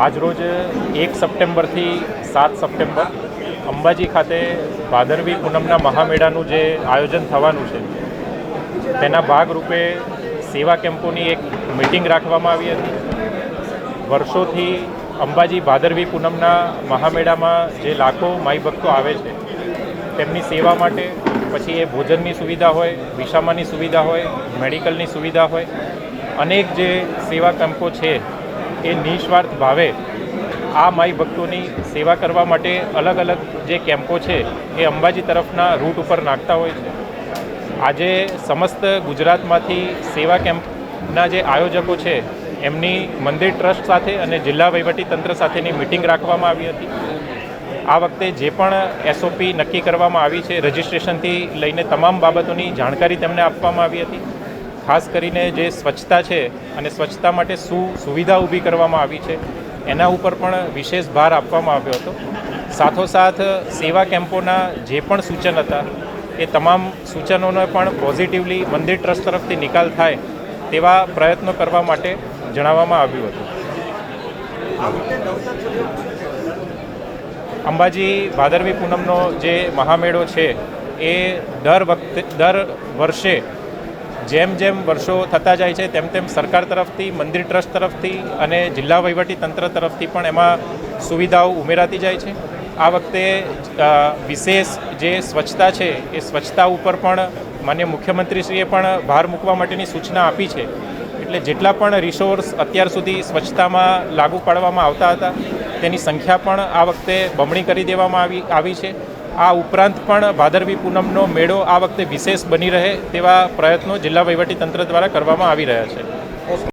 આજરોજ એક સપ્ટેમ્બરથી સાત સપ્ટેમ્બર અંબાજી ખાતે ભાદરવી પૂનમના મહામેળાનું જે આયોજન થવાનું છે, તેના ભાગરૂપે સેવા કેમ્પોની એક મિટિંગ રાખવામાં આવી હતી. વર્ષોથી અંબાજી ભાદરવી પૂનમના મહામેળામાં જે લાખો માઈ ભક્તો આવે છે, તેમની સેવા માટે પછી એ ભોજનની સુવિધા હોય વિસામાની સુવિધા હોય, મેડિકલની સુવિધા હોય, અનેક જે સેવા કેમ્પો છે એ નિસ્વાર્થ ભાવે આ માઈ ભક્તોની સેવા કરવા માટે અલગ અલગ જે કેમ્પો છે, એ અંબાજી તરફના રૂટ ઉપર નાખતા હોય છે. આજે સમસ્ત ગુજરાતમાંથી સેવા કેમ્પના જે આયોજકો છે, એમની મંદિર ટ્રસ્ટ સાથે અને જિલ્લા તંત્ર સાથેની મિટિંગ રાખવામાં આવી હતી. આ વખતે જે પણ એસઓપી નક્કી કરવામાં આવી છે, રજિસ્ટ્રેશનથી લઈને તમામ બાબતોની જાણકારી તેમને આપવામાં આવી હતી. ખાસ કરીને જે સ્વચ્છતા છે અને સ્વચ્છતા માટે શું સુવિધા ઊભી કરવામાં આવી છે, એના ઉપર પણ વિશેષ ભાર આપવામાં આવ્યો હતો. સાથોસાથ, સેવા કેમ્પોના જે પણ સૂચન હતા, એ તમામ સૂચનોનો પણ પોઝિટિવલી મંદિર ટ્રસ્ટ તરફથી નિકાલ થાય તેવા પ્રયત્નો કરવા માટે જણાવવામાં આવ્યું હતું. અંબાજી ભાદરવી પૂનમનો જે મહામેળો છે, એ દર વખતે, દર વર્ષે જેમ જેમ વર્ષો થતા જાય છે, તેમ તેમ સરકાર તરફથી, મંદિર ટ્રસ્ટ તરફથી અને જિલ્લા વહીવટી તંત્ર તરફથી પણ એમાં સુવિધાઓ ઉમેરાતી જાય છે. આ વખતે વિશેષ જે સ્વચ્છતા છે, એ સ્વચ્છતા ઉપર પણ માન્ય મુખ્યમંત્રીશ્રીએ પણ ભાર મૂકવા માટેની સૂચના આપી છે. એટલે જેટલા પણ રિસોર્સ અત્યાર સુધી સ્વચ્છતામાં લાગુ પાડવામાં આવતા હતા, તેની સંખ્યા પણ આ વખતે બમણી કરી દેવામાં આવી આવી છે. આ ઉપરાંત પણ ભાદરવી પૂનમનો મેળો આ વખતે વિશેષ બની રહે તેવા પ્રયત્નો જિલ્લા વહીવટી તંત્ર દ્વારા કરવામાં આવી રહ્યા છે.